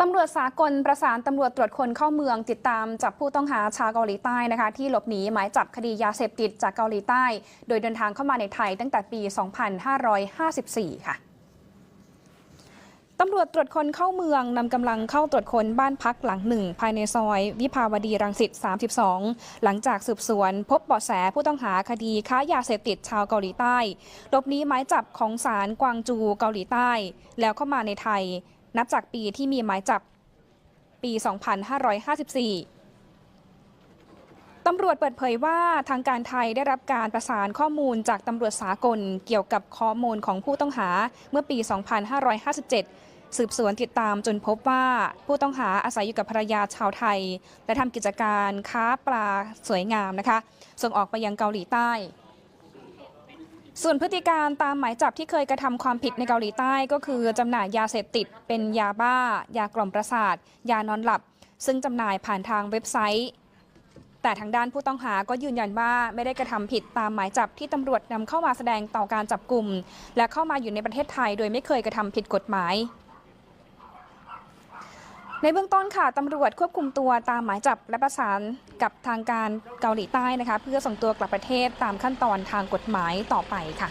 ตำรวจสากลประสานตำรวจตรวจคนเข้าเมืองติดตามจับผู้ต้องหาชาวเกาหลีใต้นะคะที่หลบหนีหมายจับคดียาเสพติดจากเกาหลีใต้ โดยเดินทางเข้ามาในไทยตั้งแต่ปี 2554 ค่ะตำรวจตรวจคนเข้าเมืองนำกำลังเข้าตรวจคนบ้านพักหลังหนึ่ง ภายในซอย วิภาวดีรังสิต 32 หลังจากสืบสวน พบเบาะแสผู้ต้องหาคดีค้ายาเสพติดชาวเกาหลีใต้หลบหนีหมายจับของศาลกวางจูเกาหลีใต้ แล้วเข้ามาในไทย นับจากปีที่มีหมายจับปี 2554ตำรวจเปิดเผยว่าทางการไทยได้รับการประสานข้อมูลจากตำรวจสากลเกี่ยวกับข้อมูลของผู้ต้องหาเมื่อปี 2557 สืบสวนติดตามจนพบว่าผู้ต้องหาอาศัยอยู่กับภรรยาชาวไทย และทำกิจการค้าปลาสวยงามนะคะ ส่งออกไปยังเกาหลีใต้ ส่วนพฤติการตามหมายจับที่เคยกระทำความผิดในเกาหลีใต้ก็คือจำหน่ายยาเสพติด เป็นยาบ้า ยากล่อมประสาท ยานอนหลับ ซึ่งจำหน่ายผ่านทางเว็บไซต์ แต่ทางด้านผู้ต้องหาก็ยืนยันว่าไม่ได้กระทำผิดตามหมายจับที่ตำรวจนำเข้ามาแสดงต่อการจับกลุ่ม และเข้ามาอยู่ในประเทศไทยโดยไม่เคยกระทำผิดกฎหมาย ในเบื้องต้นค่ะตำรวจควบคุมตัวตามหมายจับและประสานกับทางการเกาหลีใต้นะคะ เพื่อส่งตัวกลับประเทศตามขั้นตอนทางกฎหมายต่อไปค่ะ